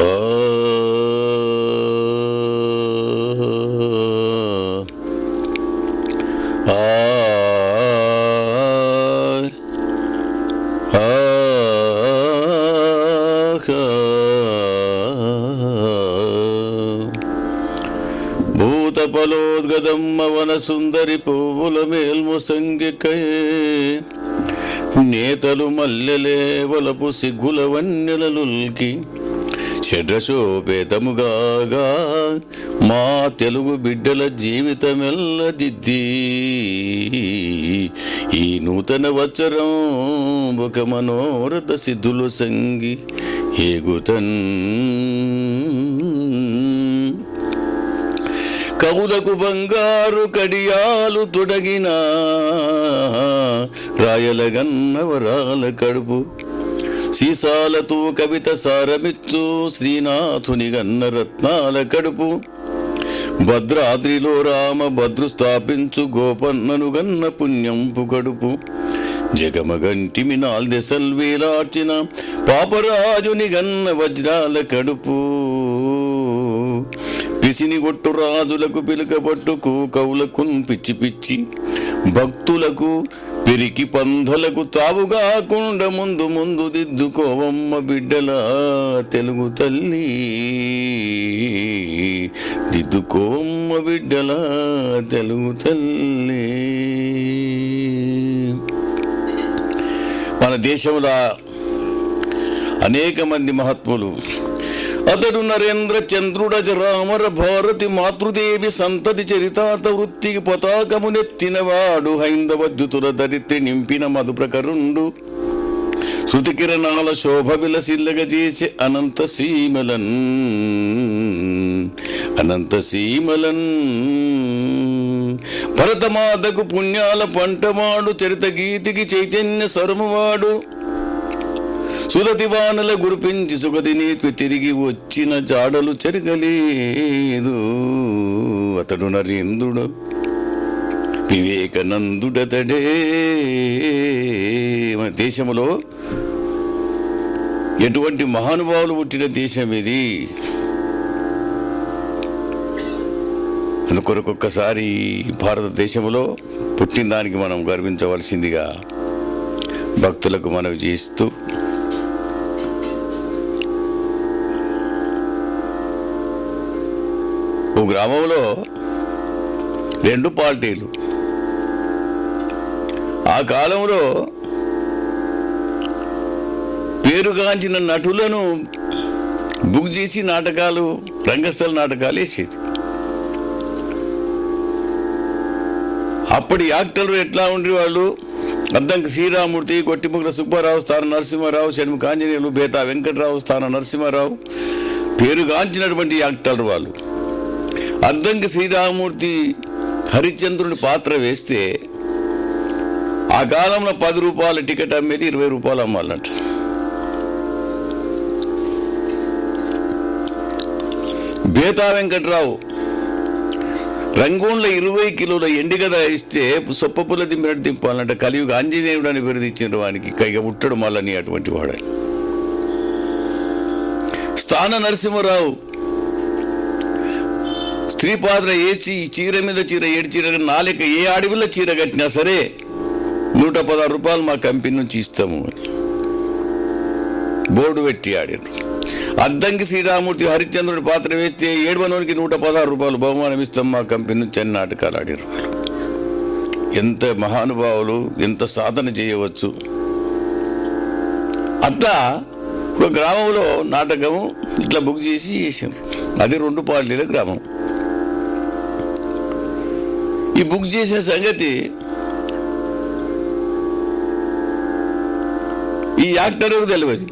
ఆ సుందరి పువ్వుల మేల్ము మేల్ముసంగికై నేతలు మల్లెలే వలపు సిగ్గుల వన్నెలలుల్కి షడ్రశోపేతముగాగా మా తెలుగు బిడ్డల జీవితమెల్లదిద్ది. ఈ నూతన వచ్చరం ఒక మనోరథ సిద్ధులు సంగి ఏగుతన్. కవులకు బంగారు కడియాలు తొడగిన రాయల గన్నవరాల కడుపు సీసాలతో కవిత సారమిచ్చు శ్రీనాథుని గన్న రత్నాల కడుపు. భద్రాద్రిలో రామ భద్రు స్థాపించు గోపన్నను గన్న పుణ్యంపు కడుపు. జగమగంటిమి నాల్దెసల్ వేలార్చిన పాపరాజుని గన్న వజ్రాల కడుపు. పిసిని గొట్టు రాజులకు పిలుకబట్టుకు కవులకు పిచ్చి పిచ్చి భక్తులకు పిరికి పంధలకు తావుగాకుండా ముందు ముందు దిద్దుకోవమ్మ బిడ్డల తెలుగు తల్లి. దిద్దుకోవమ్మ బిడ్డల తెలుగు తల్లి. మన దేశంలో అనేక మంది మహాత్ములు అతడు నరేంద్ర చంద్రుడజ రామర భారతి మాతృదేవి సంతతి చరితార్థ వృత్తికి పతాకమునెత్తినవాడు హైందవ ద్యుతుల దరిత్రి నింపిన మధుప్రకరుండు. శృతికిరణాల శోభ విలసిల్లగ చేసి అనంత సీమలన్. అనంత సీమలన్. భరతమాతకు పుణ్యాల పంటవాడు చరిత గీతికి చైతన్య సరమువాడు. సురతి గురిపించి సుగతి నీపి తిరిగి వచ్చిన జాడలు చెరగలేదు. అతడు నరేంద్రుడు వివేకానందుడతడే మన దేశంలో ఎటువంటి మహానుభావులు పుట్టిన దేశం ఇది? అందుకొరకొక్కసారి భారతదేశంలో పుట్టిన దానికి మనం గర్వించవలసిందిగా భక్తులకు మనవి చేస్తూ ఓ గ్రామంలో రెండు పార్టీలు. ఆ కాలంలో పేరుగాంచిన నటులను బుక్ చేసి నాటకాలు రంగస్థల నాటకాలు వేసేది. అప్పటి యాక్టర్లు ఎట్లా ఉండేవాళ్ళు? అద్దంకి శ్రీరామూర్తి కొట్టిముగ్గుల సుబ్బారావు స్థాన నరసింహారావు షణ్ముఖ ఆంజనేయులు బేతా వెంకటరావు స్థాన నరసింహారావు పేరుగాంచినటువంటి యాక్టర్లు వాళ్ళు. అద్దంకి శ్రీరామూర్తి హరిశ్చంద్రుని పాత్ర వేస్తే ఆ కాలంలో పది రూపాయల టికెట్ అమ్మేది ఇరవై రూపాయలు అమ్మాలన్నట్టు బేతా వెంకట్రావు రంగూన్లో ఇరవై కిలోల ఎండిగద ఇస్తే సొప్పపుల్ల దింపినట్టు దింపాలంట. కలియుగ ఆంజనేయుడు అని బిరుదిచ్చిన వానికి కైగా ఉట్టడు మళ్ళని అటువంటి వాడని. స్థాన నరసింహరావు స్త్రీ పాత్ర వేసి ఈ చీర మీద చీర ఏడు చీర నాలుక ఏ అడవిలో చీర కట్టినా సరే నూట పదహారు రూపాయలు మా కంపెనీ నుంచి ఇస్తాము అని. బోర్డు పెట్టి ఆడారు అద్దంకి శ్రీరామూర్తి హరిశ్చంద్రుడి పాత్ర వేస్తే ఏడువనోనికి నూట పదహారు రూపాయలు బహుమానం ఇస్తాం మా కంపెనీ నుంచి అన్ని నాటకాలు ఆడారు ఎంత మహానుభావులు ఎంత సాధన చేయవచ్చు. అట్లా ఒక గ్రామంలో నాటకము ఇట్లా బుక్ చేసి చేసారు అది రెండు పార్టీల గ్రామం. ఈ బుక్ చేసిన సంగతి ఈ యాక్టర్ ఎవరు తెలియదు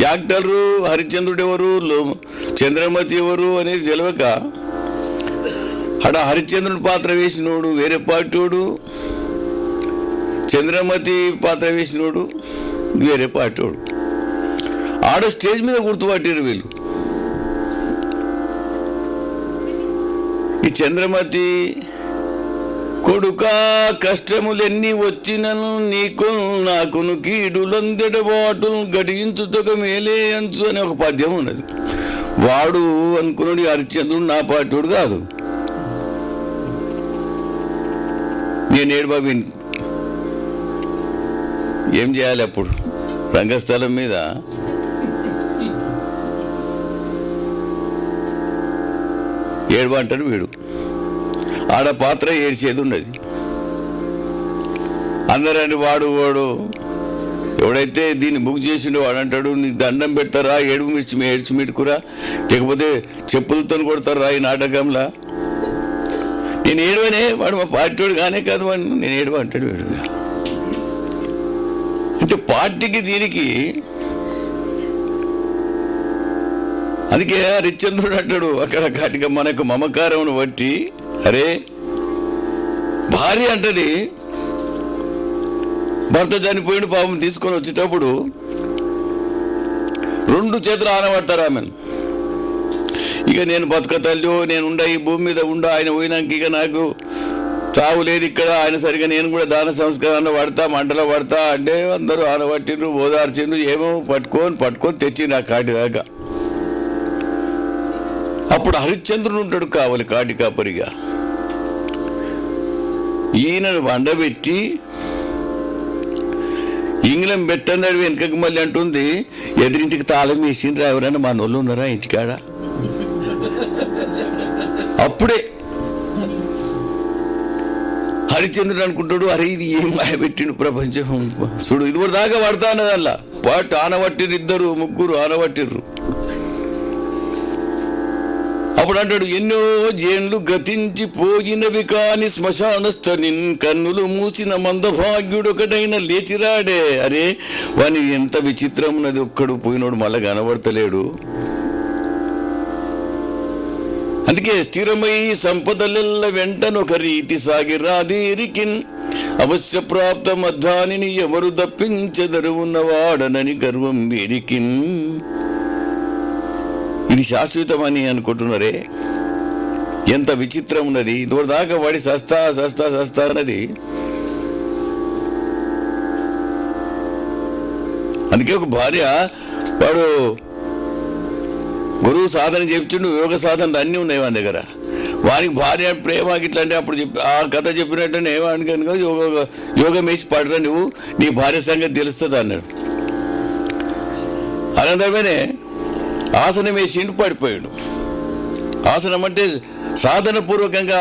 యాక్టరు హరిశ్చంద్రుడు ఎవరు లో- చంద్రమతి ఎవరు అనేది తెలియక అక్కడ హరిచంద్రుడు పాత్ర వేసినోడు వేరే పార్టీడు చంద్రమతి పాత్ర వేసినోడు వేరే పార్టీడు ఆడ స్టేజ్ మీద గుర్తుపట్టారు వీళ్ళు. ఈ చంద్రమతి కొడుకా కష్టములెన్ని వచ్చినను నీకు నాకును కీడులందెడబాటు గడిగించుటకు మేలే అంచు అనే ఒక పద్యం ఉన్నది. వాడు అనుకున్నాడు ఈ హరిశ్చంద్రుడు నా పాఠ్యుడు కాదు. నేనేడు బాబు ఏం చేయాలి అప్పుడు? రంగస్థలం మీద? ఏడు అంటాడు వీడు. ఆడ పాత్ర ఏడ్చేది ఉన్నది అందరని వాడు వాడు. ఎవడైతే దీన్ని బుక్ చేసిండో వాడు అంటాడు నీకు దండం పెడతారా? ఏడుపు మిర్చి ఏడ్చి మిట్టుకురా లేకపోతే చెప్పులతో కొడతారా ఈ నాటకంలా? నేను ఏడవనే వాడు మా పార్టీవాడు కానే కాదు వాడు. నేను ఏడవ అంటాడు ఏడుగా అంటే పార్టీకి దీనికి అందుకే హరిశ్చంద్రుడు అంటాడు అక్కడ కాటిక మనకు మమకారమును బట్టి అరే భార్య అంటది భర్త చనిపోయిన పాపం తీసుకొని వచ్చేటప్పుడు రెండు చేతులు ఆనబడతారు ఆమెను. ఇక నేను బతుక తల్లి నేను ఉండ ఈ భూమి మీద ఉండ ఆయన పోయినాక ఇక నాకు తావు లేదు ఇక్కడ ఆయన సరిగా నేను కూడా దాన సంస్కారాన్ని పడతా మంటలో పడతా అంటే అందరూ ఆనబట్టిండ్రు ఓదార్చిండ్రు ఏమో పట్టుకొని పట్టుకొని తెచ్చి ఆ కాటి దాకా. అప్పుడు హరిశ్చంద్రుడు ఉంటాడు కావాలి కాటి కాపరిగా. ఈయనను వండబెట్టి ఇంగ్లం పెట్టన్నాడు వెనకకి మళ్ళీ అంటుంది ఎదురింటికి తాళం వేసిండ్రా ఎవరైనా మా నోళ్ళు ఉన్నారా ఇంటికాడ? అప్పుడే హరిచంద్రుడు అనుకుంటాడు అరే ఇది ఏం మాయ పెట్టిండు ప్రపంచం? చూడు ఇది కూడా దాకా పడతా అన్నదల్లా పాటు ఆనవట్టిరు ఇద్దరు ముగ్గురు ఆనబట్టిర్రు అప్పుడు అంటాడు ఎన్నో జేన్లు గతించి పోయినవి కాని శ్మశానస్థనిన్ కన్నులు మూసిన మందభాగ్యుడొకటైన లేచిరాడే. అరే వాని ఎంత విచిత్రం ఉన్నది ఒక్కడు పోయినోడు మళ్ళా కనబడతలేడు. అందుకే స్థిరమై సంపదలెల్ల వెంటనొక రీతి సాగిరాదీరికిన్ అవశ్య ప్రాప్త మధ్వానిని ఎవరు దప్పించెదరు ఉన్నవాడనని గర్వం వీరికిన్ ఇది శాశ్వతమని అనుకుంటున్నారే? ఎంత విచిత్రం ఉన్నది. దాకా వాడి సస్తా సస్తా సస్తా అన్నది. అందుకే ఒక భార్య వాడు గురువు సాధన చెప్తుండు యోగ సాధనలు అన్నీ ఉన్నాయి వాని దగ్గర. వానికి భార్య ప్రేమ ఇట్లాంటి అంటే అప్పుడు చెప్పి ఆ కథ చెప్పినట్టు వాడిని కనుక యోగ యోగం వేసి పడరా నువ్వు నీ భార్య సంగతి తెలుస్తుంది అన్నాడు. అనంతరమేనే ఆసనం వేసిండు పడిపోయాడు. ఆసనం అంటే సాధన పూర్వకంగా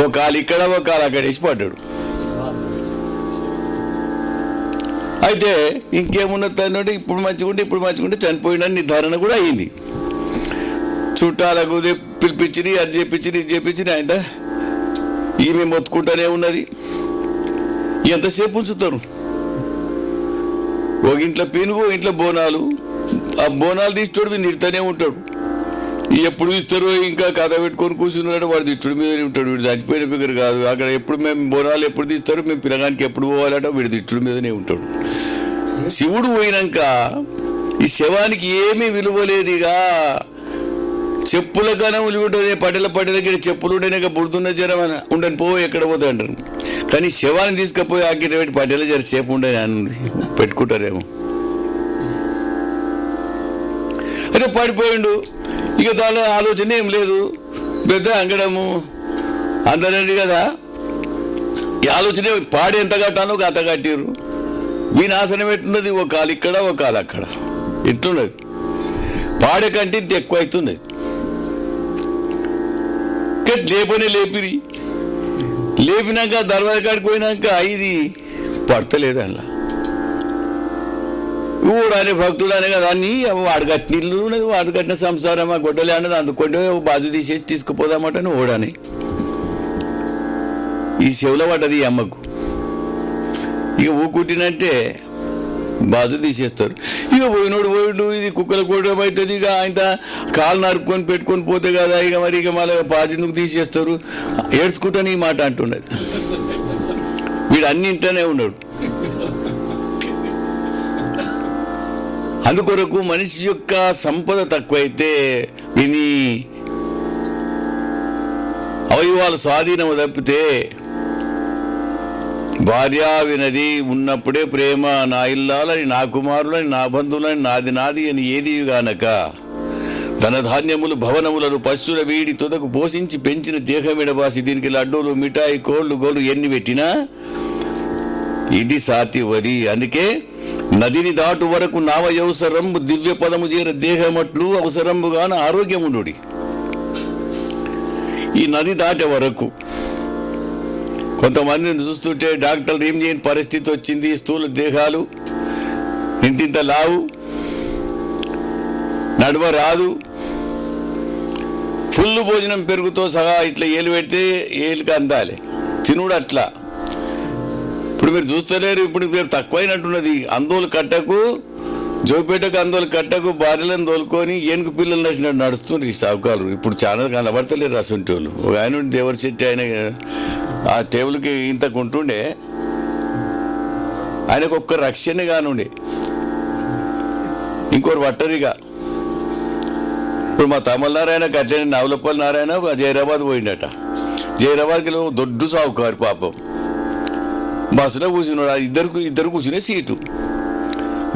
ఓ కాలు ఇక్కడ ఓ కాలు అక్కడ వేసి పడ్డాడు. అయితే ఇంకేమున్నది అన్నట్టు ఇప్పుడు మంచిగుంటే ఇప్పుడు మంచిగుంటే చనిపోయిన నిర్ధారణ కూడా అయింది. చుట్టాలకు పిలిపించింది అది చెప్పించింది ఇది చెప్పించింది ఆయన ఈమె మొత్తుకుంటానే ఉన్నది. ఎంతసేపు ఉంచుతారు? ఒక ఇంట్లో పీనుగు ఇంట్లో బోనాలు. ఆ బోనాలు తీస్తాడు మీద తిడుతూనే ఉంటాడు. ఎప్పుడు ఇస్తారో ఇంకా కథ పెట్టుకొని కూర్చున్నాడు వాడు తిట్టుడు మీదనే ఉంటాడు. వీడు చచ్చిపోయిన దగ్గర కాదు. అక్కడ ఎప్పుడు మేము బోనాలు ఎప్పుడు తీస్తారు మేము పిల్లగానికి ఎప్పుడు పోవాలంటే వీడు తిట్టుడు మీదనే ఉంటాడు. శివుడు పోయినాక ఈ శవానికి ఏమీ విలువ లేదుగా. చెప్పుల కనములు ఉంటుంది పడెల పడెలకి చెప్పులు ఉంటేనే బుడుతున్న జ్వరం అని ఉండని పో ఎక్కడ పోతా అంటారు. కానీ శవాన్ని తీసుకుపోయి ఆకిట పెట్టి జర సేపు ఉండని అని పెట్టుకుంటారేమో. అంటే పడిపోయిండు. ఇక దాని ఆలోచన ఏం లేదు. పెద్ద అంగడము. అందరండి కదా? ఈ ఆలోచన పాడి ఎంత కట్టాలో ఒక అంత కట్టిర్రు. వీని ఆసనం ఎట్టున్నది ఒక కాలు ఇక్కడ ఒక కాలు అక్కడ. ఎట్లున్నది పాడే కంటే ఇంత ఎక్కువ అవుతున్నది. కట్ లేపనే లేపిరి. లేపినాక దర్వాజ కాడికి పోయినాక ఇది పడతలేదు అందులో ఊడని అనే భక్తుడు అనే కదా అన్ని వాడు కట్టిన ఇల్లు ఉన్నది వాడు కట్టిన సంసారం ఆ గొడ్డలే అన్నది అందుకుంటే బాధ బాజు తీసేసి తీసుకుపోదామట ఓడని ఈ చెవుల పడ్డది ఈ అమ్మకు. ఇక ఊకుట్టినంటే బాజు తీసేస్తారు. ఇక పోయినోడు పోయిడు ఇది కుక్కల కూడడం అవుతుంది ఇక ఆయన కాలు నరుక్కొని పెట్టుకొని పోతే కదా ఇక మరి ఇక మళ్ళీ బాజునుకు తీసేస్తారు? ఏడ్చుకుంటాను ఈ మాట అంటున్నది. వీడు అన్నింటనే ఉన్నాడు. అందుకొరకు మనిషి యొక్క సంపద తక్కువైతే విని అవయవాలు స్వాధీనము తప్పితే భార్య వినది ఉన్నప్పుడే ప్రేమ నా ఇల్లాలని నా కుమారులని నా బంధువులని నాది నాది అని ఏది గానక తన ధాన్యములు భవనములను పశువుల వీడి తుదకు పోషించి పెంచిన దేహమిడబాసి దీనికి లడ్డూలు మిఠాయి కోళ్ళు గోళ్ళు ఎన్ని పెట్టినా ఇది సాతి వరి అందుకే నదిని దాటు వరకు నావయవసరంబు దివ్య పదము చేర దేహమట్లు అవసరంబుగాన ఆరోగ్యముండు ఈ నది దాటే వరకు కొంతమందిని చూస్తుంటే డాక్టర్లు ఏం చేయని పరిస్థితి వచ్చింది స్థూల దేహాలు ఇంతింత లావు నడవ రాదు ఫుల్ భోజనం పెరుగుతో సహా ఇట్లా ఏలు పెడితే ఏలుక అందాలి. తినుడు అట్లా ఇప్పుడు మీరు చూస్తలేరు ఇప్పుడు మీరు తక్కువైనట్టున్నది. అందోలు కట్టకు జోపేటకు అందోలు కట్టకు భార్యలను తోలుకొని ఏనుగు పిల్లలు నచ్చిన నడుస్తున్నారు ఈ సావుకాలు ఇప్పుడు చాలా కనబడతలేరు అసంటి వాళ్ళు ఒక ఆయన దేవర దేవరి చెట్టు ఆయన ఆ టేబుల్కి ఇంతకు ఉంటుండే ఆయనకు ఒక్క రక్షణ కానుండే. ఇంకోరు వట్టరిగా. ఇప్పుడు మా తమిళనారాయణ అట్లనే నవలపల్లి నారాయణ జైరాబాద్ పోయిండట. జైరాబాద్కి దొడ్డు సావుకారు పాపం. బస్సులో కూర్చున్నాడు. ఆ ఇద్దరు ఇద్దరు కూర్చునే సీటు.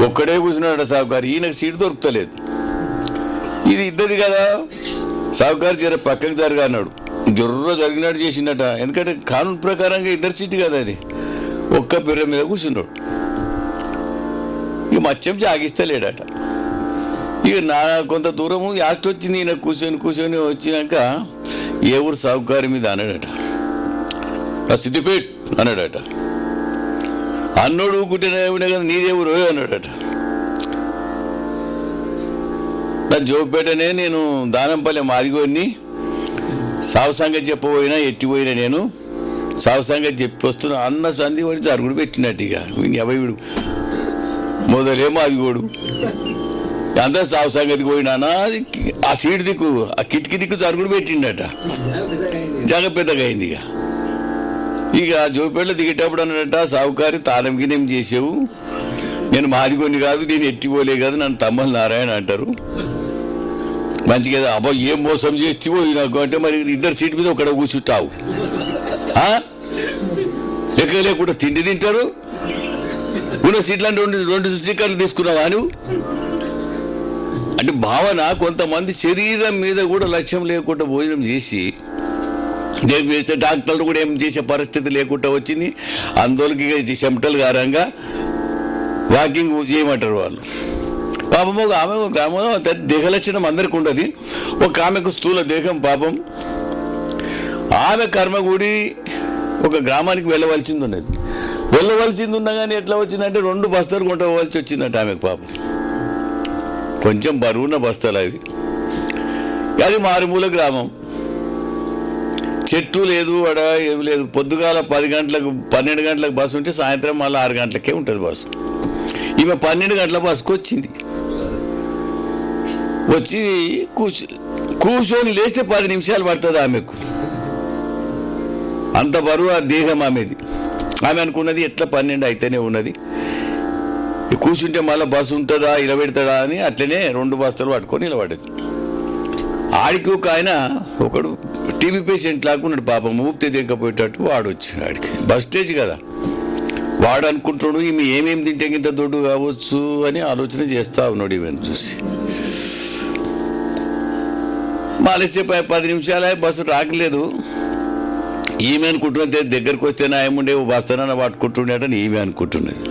ఒక్కడే కూర్చున్నాడు సాహుకారు ఈయనకు సీటు దొరుకుతలేదు. ఇది ఇద్దరిది కదా. సాహుకారు జర పక్కకు జరగన్నాడు జొర్ర జరిగినట్టు చేసిందట. ఎందుకంటే కానూన్ ప్రకారంగా ఇద్దరు సీటు కదా అది. ఒక్క పిర్ర మీద కూర్చున్నాడు. ఇక మత్స్యం జాగిస్తలేడట. ఇక నా కొంత దూరము యాస్ట్ వచ్చింది. ఈయన కూర్చొని కూర్చొని వచ్చినాక ఏ ఊరు సాహుకారి మీద అన్నాడట. ఆ సిద్దిపేట్ అన్నాడట. అన్నోడు కుట్టిన కదా నీదే ఊరు అన్నాడట. నా జోపేటనే నేను దానంపల్లి మాదిగోని సావు చెప్పబోయినా ఎట్టిపోయినా నేను. సావు చెప్పి వస్తున్నా అన్న సంధి వాడి జరుగుడు పెట్టినట్టు ఇక. వీని ఎవై మొదలేమో అదిగోడు అంతా సావు సంగతికి పోయినానా? ఆ సీటు దిక్కు ఆ కిటికీ దిక్కు జరుగుడు పెట్టిండట. జగ పెద్దగా అయింది ఇక. ఇక జోపేళ్ళ దిగేటప్పుడు అన్నట సావుకారి తాళం గినేం చేసావు? నేను మాదిగొని కాదు నేను ఎట్టిపోలే కాదు నన్ను తమ్మల నారాయణ అంటారు. మంచిగా అబ్బా ఏం మోసం చేస్తేవో నాకు? అంటే మరి ఇద్దరు సీట్ మీద ఒకడ కూర్చుంటావు. లెక్క లేకుండా తిండి తింటారు? ఉన్న సీట్లను రెండు రెండు స్టిక్కర్లు తీసుకున్నావా నువ్వు? అంటే భావన కొంతమంది శరీరం మీద కూడా లక్ష్యం లేకుండా భోజనం చేసి దేని చేస్తే డాక్టర్లు కూడా ఏం చేసే పరిస్థితి లేకుండా వచ్చింది. అందులోకి చెమటలు గారంగా వాకింగ్ చేయమంటారు వాళ్ళు. పాపం ఒక ఆమె ఒక ఆమె దేహ లక్షణం అందరికి ఉండదు. ఒక ఆమెకు స్థూల దేహం పాపం. ఆమె కర్మగుడి ఒక గ్రామానికి వెళ్ళవలసింది ఉన్నది. వెళ్ళవలసింది ఉన్నా కానీ ఎట్లా వచ్చిందంటే రెండు బస్తాలు కొంటవలసి వచ్చిందంట ఆమెకు పాపం. కొంచెం బరువున్న బస్తాలు అవి. అది మారుమూల గ్రామం. చెట్టు లేదు అడ ఏమి లేదు. పొద్దుగాల పది గంటలకు పన్నెండు గంటలకు బస్సు ఉంటే సాయంత్రం మళ్ళీ ఆరు గంటలకే ఉంటుంది బస్సు. ఈమె పన్నెండు గంటల బస్సుకు వచ్చింది. వచ్చి కూర్చో కూర్చొని లేస్తే పది నిమిషాలు పడుతుంది ఆమెకు. అంత బరువు ఆ దేహం ఆమెది. ఆమె అనుకున్నది ఎట్లా పన్నెండు అయితేనే ఉన్నది. కూర్చుంటే మళ్ళీ బస్సు ఉంటుందా నిలబెడతాడా అని అట్లనే రెండు బస్తాలు పట్టుకొని నిలబడేది ఆడికి ఒక ఆయన ఒకడు టీబీ పేషెంట్ లాగా ఉన్నాడు పాపం ఊపితే దింకపోయేటట్టు వాడు వచ్చాడు ఆడికి. బస్ స్టేజ్ కదా. వాడు అనుకుంటాడు ఈమె ఏమేమి తింటే ఇంత దొడ్డు కావచ్చు అని ఆలోచన చేస్తా ఉన్నాడు ఈమెను చూసి. మాలేసేపు పది నిమిషాలే బస్సు రాకలేదు. ఈమె అనుకుంటున్నది దగ్గరకు వస్తే నా ఏముండే బస్తానన్న పట్టుకుంటుండేటని ఈమె అనుకుంటున్నది.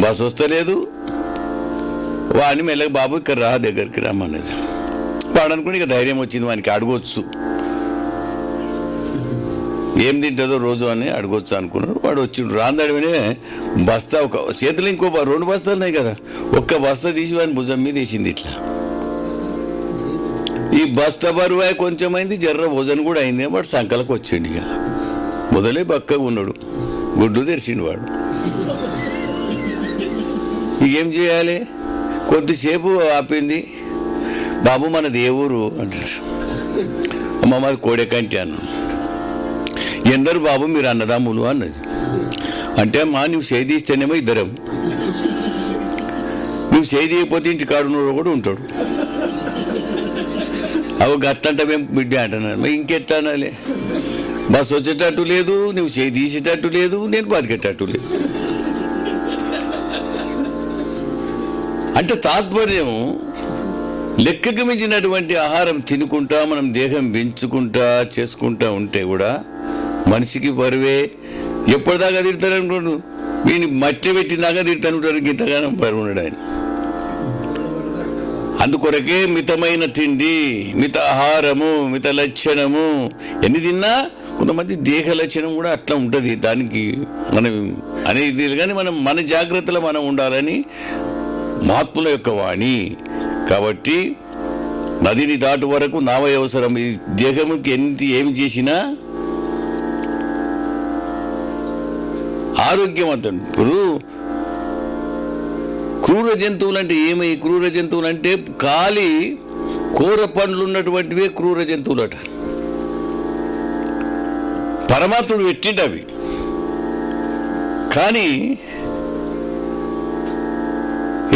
బస్సు వస్తలేదు. వాడిని మెల్లగా బాబు ఇక్కడ రా దగ్గరికి రమ్మన్నది. వాడు అనుకుంటే ఇక ధైర్యం వచ్చింది వానికి అడగొచ్చు. ఏం తింటుందో రోజు అని అడగొచ్చు అనుకున్నాడు వాడు వచ్చిండు. రాందడివనే బస్తా ఒక చేతులు ఇంకో రెండు బస్తాలు ఉన్నాయి కదా. ఒక్క బస్తా తీసి వాడిని భుజం మీద వేసింది ఇట్లా. ఈ బస్తా బరువు కొంచెం అయింది జర్ర భోజనం కూడా అయింది. వాడు సంకలకు వచ్చిండు ఇక. మొదలే బక్కగా ఉన్నాడు. గుడ్డు తెరిచిండు వాడు. ఇక ఏం చేయాలి? కొద్దిసేపు ఆపింది. బాబు మనది ఏ ఊరు అంటారు. అమ్మ మాది కోడెకంటి అన్నాను ఎందరు బాబు మీరు అన్నదాములు అన్నది. అంటే మా నువ్వు సేదీస్తేనేమో ఇద్దరం. నువ్వు సేదీయకపోతే ఇంటి కాడున్నోడు కూడా ఉంటాడు. అవి గత్తంట మేము బిడ్డ అంటున్నాను ఇంకెట్లా అనాలి బస్సు వచ్చేటట్టు లేదు నువ్వు చేయి తీసేటట్టు లేదు నేను బతికేటట్టు లేదు. అంటే తాత్పర్యం లెక్కకు మించినటువంటి ఆహారం తినుకుంటా మనం దేహం పెంచుకుంటా చేసుకుంటా ఉంటే కూడా మనిషికి బరువే. ఎప్పటిదాకా తిడతారు అనుకోండు వీని మట్టి పెట్టినాక తిడతాను ఇంతగానం బరువు ఉన్నాడు ఆయన. అందుకొరకే మితమైన తిండి మిత ఆహారము మిత లక్షణము. ఎన్ని తిన్నా కొంతమంది దేహ లక్షణం కూడా అట్లా ఉంటుంది. దానికి మనం అనేది కానీ మనం మన జాగ్రత్తలో మనం ఉండాలని మహాత్ముల యొక్క వాణి. కాబట్టి నదిని దాటు వరకు నావ అవసరం. ఈ దేహముకి ఎంత ఏమి చేసినా ఆరోగ్యవంతం ఇప్పుడు క్రూర జంతువులు అంటే ఏమై? క్రూర జంతువులు అంటే కాలి కూర పండ్లు ఉన్నటువంటివే క్రూర జంతువులట. పరమాత్ముడు పెట్టిండవి కానీ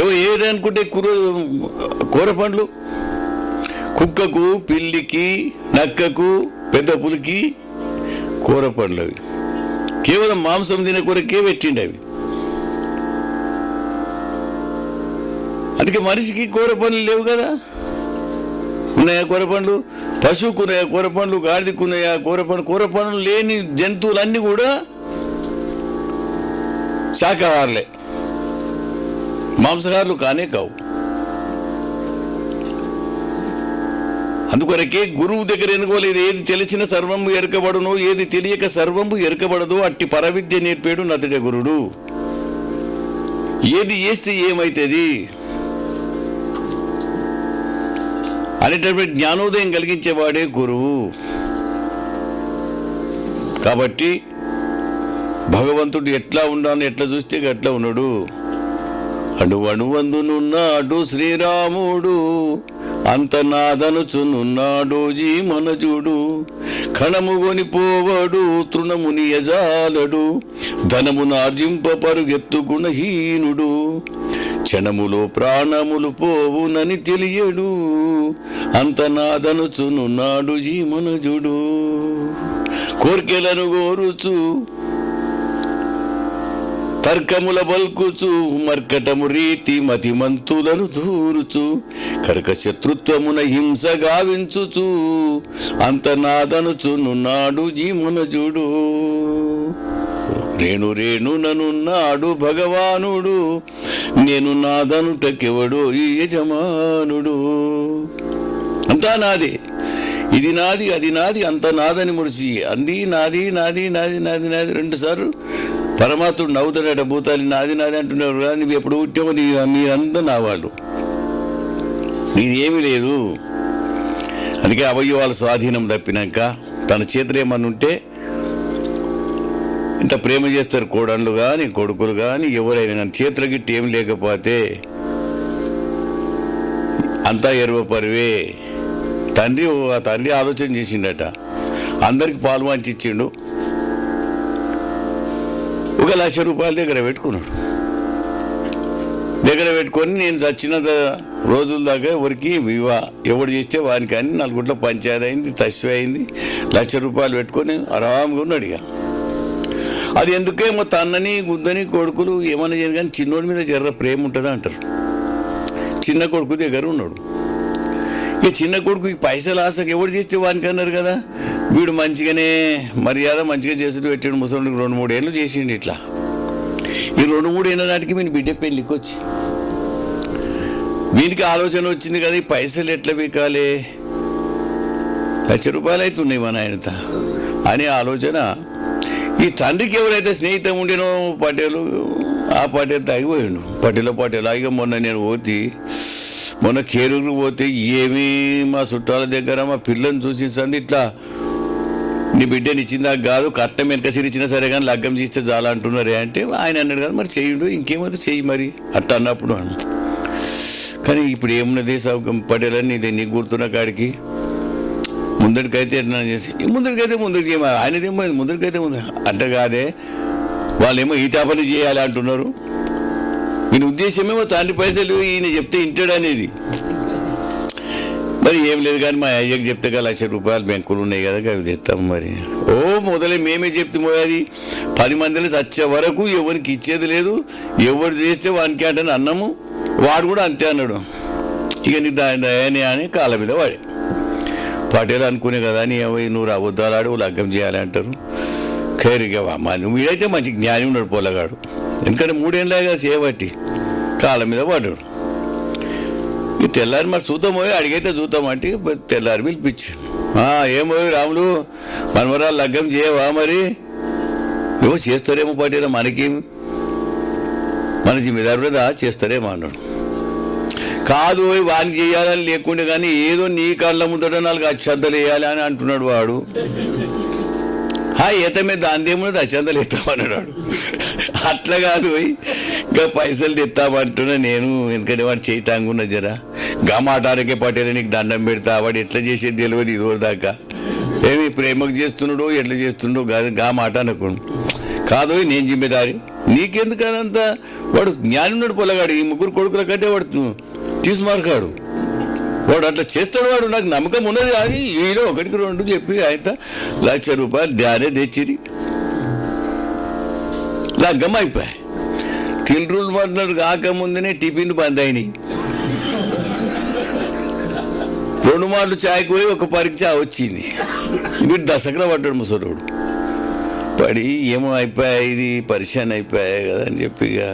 ఏవో ఏదనుకుంటే కూర కూర పండ్లు? కుక్కకు పిల్లికి నక్కకు పెద్ద పులికి కూర పండ్లు అవి. కేవలం మాంసం తినే కొరకే పెట్టిండి అవి. అందుకే మనిషికి కూర పనులు లేవు కదా. ఉన్నాయా కూర పండ్లు? పశువుకున్నాయా కూర పండ్లు? గాడిదికున్నాయా కూర పండు కూర పండ్లు లేని జంతువులన్నీ కూడా శాకాహారులే మాంసాహారులు కానే కావు. అందుకొరకే గురువు దగ్గర ఎనుకోలేదు ఏది తెలిసిన సర్వము ఎరకబడును ఏది తెలియక సర్వము ఎరకబడదు అట్టి పరవిద్య నేర్పేడు నతడే గురుడు. ఏది చేస్తే ఏమైతుంది? అనేటటువంటి జ్ఞానోదయం కలిగించేవాడే గురువు. కాబట్టి భగవంతుడు ఎట్లా ఉన్నాను ఎట్లా చూస్తే అట్లా ఉన్నాడు. అణువణువందునున్నాడు శ్రీరాముడు. అంతనాదనుచునున్నాడు జీ మనజుడు కణముగొని పోవడు తృణముని యజాలడు ధనమును ఆర్జింప పరుగెత్తు గుణహీనుడు క్షణములో ప్రాణములు పోవునని తెలియడు అంతనాదనుచునున్నాడు జీ మనజుడు కోర్కెలను గోరుచు తర్కముల బల్కుచు మర్కటము రీతి మతిమంతులను దూరుచు కర్కశత్రుత్వమున హింస గావించుచు అంతనాదనుచునున్నాడు జీమనజుడు రేణు రేణు ననున్నాడు భగవానుడు నేను నాదనుటకెవడు ఈ యజమానుడు. అంతా నాదే. ఇది నాది అది నాది అంత నాదని ముడిసి అంది నాది నాది నాది నాది నాది రెండు సార్లు పరమాత్ముడు నవ్వుతాడట భూతాలి నాది నాది అంటున్నారు కదా నువ్వు ఎప్పుడు పుట్టావు నీ మీరంతా నా వాళ్ళు. నీది ఏమీ లేదు. అందుకే అవయవాల స్వాధీనం తప్పినాక తన చేతులు ఏమన్నా ఉంటే ఇంత ప్రేమ చేస్తారు కోడళ్ళు కానీ కొడుకులు కానీ ఎవరైనా కానీ చేతుల గిట్టి ఏం లేకపోతే అంతా ఎరువ పరివే. తండ్రి ఆ తండ్రి ఆలోచన చేసిండట. అందరికి పాలు మంచి ఇచ్చిండు ఒక లక్ష రూపాయల దగ్గర పెట్టుకున్నాడు. దగ్గర పెట్టుకొని నేను చచ్చిన రోజుల దాకా ఎవరికి వివా ఎవడు చేస్తే వానికి అని నలుగుట్ల పంచాయతీ అయింది తస్వి అయింది లక్ష రూపాయలు పెట్టుకొని ఆరామ్గా ఉన్నాడు ఇక. అది ఎందుకేమో తన్నని గుద్దని కొడుకులు ఏమైనా చేయను కానీ చిన్నోడి మీద జర్ర ప్రేమ ఉంటుంది అంటారు. చిన్న కొడుకు దగ్గర ఉన్నాడు. ఇక చిన్న కొడుకు ఈ పైసలు ఆశకు ఎవడు చేస్తే వానికి అన్నారు కదా? వీడు మంచిగానే మర్యాద మంచిగా చేసి పెట్టాడు ముసలికి రెండు మూడు ఏళ్ళు చేసిండు ఇట్లా. ఈ రెండు మూడు ఏళ్ళ నాటికి మీ బిడ్డ పెళ్ళికి వచ్చి వీనికి ఆలోచన వచ్చింది కదా ఈ పైసలు ఎట్లా పీకాలి లక్ష రూపాయలు అవుతున్నాయి మన ఆయనత అనే ఆలోచన. ఈ తండ్రికి ఎవరైతే స్నేహితం ఉండినో పటేలు ఆ పటేలు తాగిపోయాడు. పటేలో పటేలు ఇక మొన్న నేను పోతి మొన్న కేరుకు పోతే ఏమీ మా చుట్టాల దగ్గర మా పిల్లని చూసిస్తుంది ఇట్లా నీ బిడ్డనిచ్చిందా కాదు కట్నం ఎంత సిరి సరే కానీ లగ్గం చేస్తే చాలా అంటున్నారే. అంటే ఆయన అన్నాడు కదా మరి చేయుడు ఇంకేమైతే చేయి మరి? అట్ట అన్నప్పుడు అన్న. కానీ ఇప్పుడు ఏమున్నది సౌకం పటేలని ఇది నీకు గుర్తున్న కాడికి? ముందరికైతే ఎట్లా చేసి ముందరికైతే ముందరికి చేయమ ఆయనదేమో ముందరికైతే ముందు అట్ట కాదే. వాళ్ళేమో ఈ పని చేయాలి అంటున్నారు. ఈయన ఉద్దేశమేమో తండ్రి పైసలు ఈయన చెప్తే ఇంటాడు అనేది. మరి ఏం లేదు కానీ మా అయ్యకి చెప్తే కదా లక్ష రూపాయలు బ్యాంకులు ఉన్నాయి కదా అవి తెస్తాం మరి. ఓ మొదలే మేమే చెప్తాము అది. పది మందిలో చచ్చే వరకు ఎవరికి ఇచ్చేది లేదు. ఎవరు చేస్తే వానికి అంటే అన్నము. వాడు కూడా అంతే అన్నాడు. ఇక నీ దాని దయని అని కాళ్ళ మీద వాడే. పటేలు అనుకునే కదా నీ ఏమో నువ్వు అబద్ధాలాడు లగ్గం చేయాలి అంటారు. ఖైరుగా నువ్వు వీడైతే మంచి జ్ఞాని ఉన్నాడు పొలగాడు ఎందుకంటే మూడేళ్ళగా కదా చేయబట్టి కాళ్ళ మీద పడ్డాడు. తెల్లారి మరి చూద్దాం పోయి అడిగైతే చూద్దాం అంటే తెల్లారి పిలిపించి "ఆ, ఏం రాములు మనవరాలు లగ్గం చేయవా మరి? ఏమో చేస్తారేమో పటేల మనకి మన జిమ్మేదారు మీద చేస్తారేమో అన్నాడు. కాదు ఓయ్ వానికి చేయాలని లేకుండా కానీ ఏదో నీ కళ్ళ ముందట నాలుగు అచ్చంతలు వేయాలి అని అంటున్నాడు వాడు. హా మీద దాని దేవుడు అచ్చంతలు ఎత్తామన్నాడు అట్లా కాదు ఇంకా పైసలు తెస్తామంటున్నా నేను. ఎందుకంటే వాడు చేయటాంగా ఉన్నా జరా. గా మాటారకే పట్టేలా నీకు దండం పెడతా. వాడు ఎట్లా చేసేది తెలియదు ఇదివరకు దాకా. ఏమి ప్రేమకు చేస్తున్నాడు ఎట్లా చేస్తున్నాడో కాదు. గా మాట అనుకోండి కాదు నేను జిమ్మెదారి నీకెందుకు అదంతా? వాడు జ్ఞానం ఉన్నాడు పొలగాడు ఈ ముగ్గురు కొడుకుల కంటే వాడు తీసుమార్కాడు వాడు అట్లా చేస్తాడు వాడు నాకు నమ్మకం ఉన్నది కానీ ఏదో ఒకటికి రెండు చెప్పి ఆయన లక్ష రూపాయలు దానే తెచ్చిరి. లగ్గం అయిపోయాయి తిండ్రులు మొదలు కాకముందునే టిఫిన్ బంద్ అయినాయి. రెండు మార్లు చాయ్కి పోయి ఒక పరీక్ష వచ్చింది. వీడు దసకరా పడ్డాడు ముసలోడు. పడి ఏమో అయిపోయాయి ఇది పరిశాన్ అయిపోయాయి కదా అని చెప్పిగా